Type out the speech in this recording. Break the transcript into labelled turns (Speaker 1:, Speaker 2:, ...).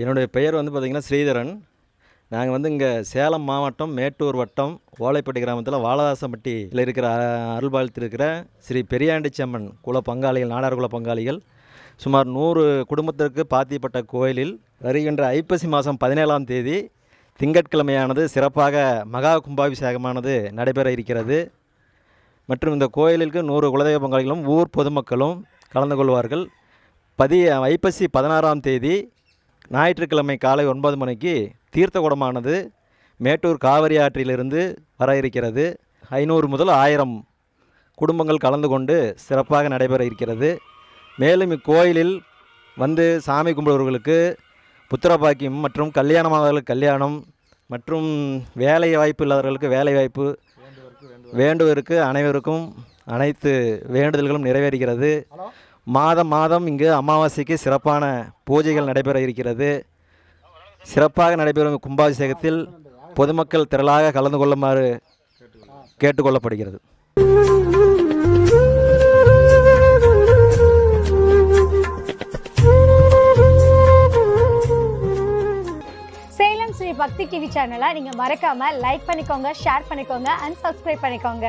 Speaker 1: என்னுடைய பெயர் வந்து பார்த்திங்கன்னா ஸ்ரீதரன். நாங்கள் வந்து இங்கே சேலம் மாவட்டம் மேட்டூர் வட்டம் ஓலைப்பட்டி கிராமத்தில் வாலதாசம்பட்டியில் இருக்கிற அருள்பாலத்தில் இருக்கிற ஸ்ரீ பெரியாண்டிச்சம்மன் குல பங்காளிகள் நாடார் குல பங்காளிகள். சுமார் நூறு குடும்பத்திற்கு பாத்தியப்பட்ட கோயிலில் வருகின்ற ஐப்பசி மாதம் பதினேழாம் தேதி திங்கட்கிழமையானது சிறப்பாக மகா கும்பாபிஷேகமானது நடைபெற இருக்கிறது. மற்றும் இந்த கோயிலுக்கு நூறு குலதெய்வ பங்காளிகளும் ஊர் பொதுமக்களும் கலந்து கொள்வார்கள். பதி ஐப்பசி பதினாறாம் தேதி ஞாயிற்றுக்கிழமை காலை ஒன்பது மணிக்கு தீர்த்த குடமானது மேட்டூர் காவிரி ஆற்றிலிருந்து வர இருக்கிறது. ஐநூறு முதல் ஆயிரம் குடும்பங்கள் கலந்து கொண்டு சிறப்பாக நடைபெற இருக்கிறது. மேலும் இக்கோயிலில் வந்து சாமி கும்பிடுவர்களுக்கு புத்திர பாக்கியம் மற்றும் கல்யாணமானவர்களுக்கு கல்யாணம் மற்றும் வேலை வாய்ப்பு இல்லாதவர்களுக்கு வேலை வாய்ப்பு வேண்டுவதற்கு அனைவருக்கும் அனைத்து வேண்டுதல்களும் நிறைவேறுகிறது. மாதம் மாதம் இங்கு அமாவாசைக்கு சிறப்பான பூஜைகள் நடைபெற இருக்கிறது. சிறப்பாக நடைபெறும் கும்பாபிஷேகத்தில் பொதுமக்கள் திரளாக கலந்து கொள்ளுமாறு கேட்டுக்கொள்ளப்படுகிறது.
Speaker 2: சேலம் ஸ்ரீ பக்தி டிவி சேனலை நீங்கள் மறக்காமல் லைக் பண்ணிக்கோங்க ஷேர் பண்ணிக்கோங்க அண்ட் சப்ஸ்கிரைப் பண்ணிக்கோங்க.